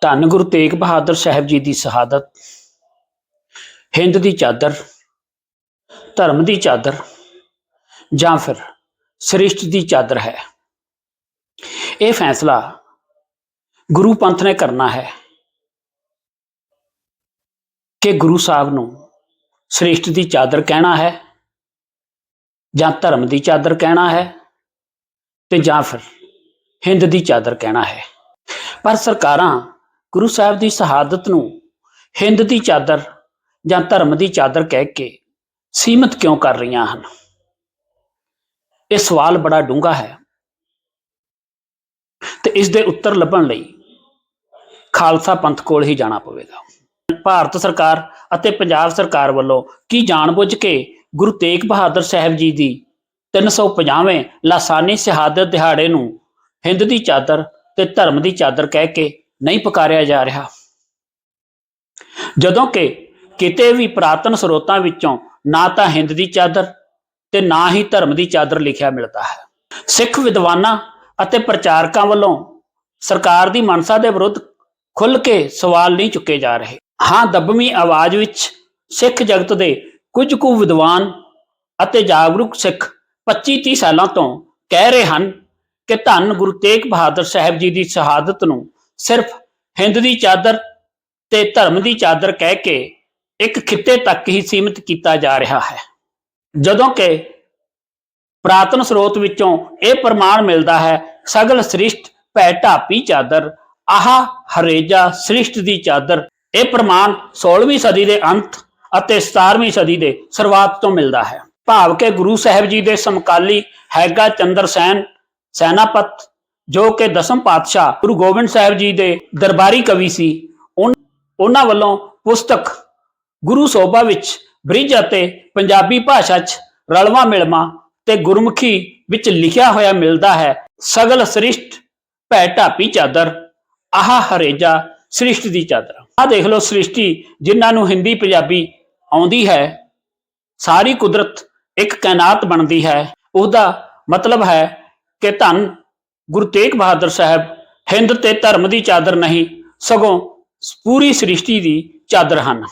ਧੰਨ ਗੁਰੂ ਤੇਗ ਬਹਾਦਰ ਸਾਹਿਬ ਜੀ ਦੀ ਸ਼ਹਾਦਤ, ਹਿੰਦ ਦੀ ਚਾਦਰ, ਧਰਮ ਦੀ ਚਾਦਰ ਜਾਂ ਫਿਰ ਸ੍ਰਿਸ਼ਟ ਦੀ ਚਾਦਰ ਹੈ। ਇਹ ਫੈਸਲਾ ਗੁਰੂ ਪੰਥ ਨੇ ਕਰਨਾ ਹੈ ਕਿ ਗੁਰੂ ਸਾਹਿਬ ਨੂੰ ਸ੍ਰਿਸ਼ਟ ਦੀ ਚਾਦਰ ਕਹਿਣਾ ਹੈ ਜਾਂ ਧਰਮ ਦੀ ਚਾਦਰ ਕਹਿਣਾ ਹੈ ਤੇ ਜਾਂ ਫਿਰ ਹਿੰਦ ਦੀ ਚਾਦਰ ਕਹਿਣਾ ਹੈ। ਪਰ ਸਰਕਾਰਾਂ ਗੁਰੂ ਸਾਹਿਬ ਦੀ ਸ਼ਹਾਦਤ ਨੂੰ ਹਿੰਦ ਦੀ ਚਾਦਰ ਜਾਂ ਧਰਮ ਦੀ ਚਾਦਰ ਕਹਿ ਕੇ ਸੀਮਤ ਕਿਉਂ ਕਰ ਰਹੀਆਂ ਹਨ? ਇਹ ਸਵਾਲ ਬੜਾ ਡੂੰਘਾ ਹੈ ਤੇ ਇਸ ਦੇ ਉੱਤਰ ਲੱਭਣ ਲਈ ਖਾਲਸਾ ਪੰਥ ਕੋਲ ਹੀ ਜਾਣਾ ਪਵੇਗਾ। ਭਾਰਤ ਸਰਕਾਰ ਅਤੇ ਪੰਜਾਬ ਸਰਕਾਰ ਵੱਲੋਂ ਕੀ ਜਾਣਬੁੱਝ ਕੇ ਗੁਰੂ ਤੇਗ ਬਹਾਦਰ ਸਾਹਿਬ ਜੀ ਦੀ 350ਵੇਂ ਲਾਸਾਨੀ ਸ਼ਹਾਦਤ ਦਿਹਾੜੇ ਨੂੰ ਹਿੰਦ ਦੀ ਚਾਦਰ ਤੇ ਧਰਮ ਦੀ ਚਾਦਰ ਕਹਿ ਕੇ ਨਹੀਂ ਪੁਕਾਰਿਆ ਜਾ ਰਿਹਾ। ਜਦੋਂ ਕਿ ਕਿਤੇ ਵੀ ਪ੍ਰਾਤਨ ਸਰੋਤਾਂ ਵਿੱਚੋਂ ਨਾ ਤਾਂ ਹਿੰਦ ਦੀ ਚਾਦਰ ਤੇ ਨਾ ਹੀ ਧਰਮ ਦੀ ਚਾਦਰ ਲਿਖਿਆ ਮਿਲਦਾ ਹੈ। ਸਿੱਖ ਵਿਦਵਾਨਾਂ ਅਤੇ ਪ੍ਰਚਾਰਕਾਂ ਵੱਲੋਂ ਸਰਕਾਰ ਦੀ ਮਨਸਾ ਦੇ ਵਿਰੁੱਧ ਖੁੱਲ ਕੇ ਸਵਾਲ ਨਹੀਂ ਚੁੱਕੇ ਜਾ ਰਹੇ। ਹਾਂ, ਦੱਬਵੀਂ ਆਵਾਜ਼ ਵਿੱਚ ਸਿੱਖ ਜਗਤ ਦੇ ਕੁਝ ਕੁ ਵਿਦਵਾਨ ਅਤੇ ਜਾਗਰੂਕ ਸਿੱਖ 25-30 ਸਾਲਾਂ ਤੋਂ ਕਹਿ ਰਹੇ ਹਨ ਕਿ ਧੰਨ ਗੁਰੂ ਤੇਗ ਬਹਾਦਰ ਸਾਹਿਬ ਜੀ ਦੀ ਸ਼ਹਾਦਤ ਨੂੰ ਸਿਰਫ ਹਿੰਦ ਦੀ ਚਾਦਰ ਤੇ ਧਰਮ ਦੀ ਚਾਦਰ ਕਹਿ ਕੇ ਇੱਕ ਖਿੱਤੇ ਤੱਕ ਹੀ ਸੀਮਿਤ ਕੀਤਾ ਜਾ ਰਿਹਾ ਹੈ। ਜਦੋਂ ਕਿ ਪ੍ਰਾਤਨ ਸਰੋਤ ਵਿੱਚੋਂ ਇਹ ਪ੍ਰਮਾਣ ਮਿਲਦਾ ਹੈ, ਸਗਲ ਸ੍ਰਿਸ਼ਟ ਭੈ ਢਾਪੀ ਚਾਦਰ, ਆਹ ਹਰੇਜਾ ਸ੍ਰਿਸ਼ਟ ਦੀ ਚਾਦਰ, ਇਹ ਪ੍ਰਮਾਣ 16ਵੀਂ ਸਦੀ ਦੇ ਅੰਤ ਅਤੇ 17ਵੀਂ ਸਦੀ ਦੇ ਸ਼ੁਰੂਆਤ ਤੋਂ ਮਿਲਦਾ ਹੈ। ਭਾਵ ਕਿ ਗੁਰੂ ਸਾਹਿਬ ਜੀ ਦੇ ਸਮਕਾਲੀ ਹੈਗਾ ਚੰਦਰ ਸੈਨ, ਸੈਨਾਪਤ ਜੋ ਕਿ ਦਸਮ ਪਾਤਸ਼ਾਹ ਗੁਰੂ ਗੋਬਿੰਦ ਸਾਹਿਬ ਜੀ ਦੇ ਦਰਬਾਰੀ ਕਵੀ ਸੀ, ਉਨ- ਉਹਨਾਂ ਵੱਲੋਂ ਪੁਸਤਕ ਗੁਰੂ ਸੋਭਾ ਵਿੱਚ ਬ੍ਰਿਜ ਅਤੇ ਪੰਜਾਬੀ ਭਾਸ਼ਾ 'ਚ ਰਲਵਾ ਮਿਲਮਾ ਤੇ ਗੁਰਮੁਖੀ ਵਿੱਚ ਲਿਖਿਆ ਹੋਇਆ ਮਿਲਦਾ ਹੈ। ਸਗਲ ਸ੍ਰਿਸ਼ਟ ਭੈ ਢਾਪੀ ਚਾਦਰ, ਆਹ ਹਰੇਜਾ ਸ੍ਰਿਸ਼ਟ ਦੀ ਚਾਦਰ। ਆਹ ਦੇਖ ਲਓ ਸ੍ਰਿਸ਼ਟੀ, ਜਿਨ੍ਹਾਂ ਨੂੰ ਹਿੰਦੀ ਪੰਜਾਬੀ ਆਉਂਦੀ ਹੈ। ਸਾਰੀ ਕੁਦਰਤ ਇੱਕ ਕਾਇਨਾਤ ਬਣਦੀ ਹੈ। ਉਹਦਾ ਮਤਲਬ ਹੈ ਕਿ ਧਨ ਗੁਰੂ ਤੇਗ ਬਹਾਦਰ ਸਾਹਿਬ ਹਿੰਦ ਤੇ ਧਰਮ ਦੀ ਚਾਦਰ ਨਹੀਂ, ਸਗੋਂ ਪੂਰੀ ਸ੍ਰਿਸ਼ਟੀ ਦੀ ਚਾਦਰ ਹਨ।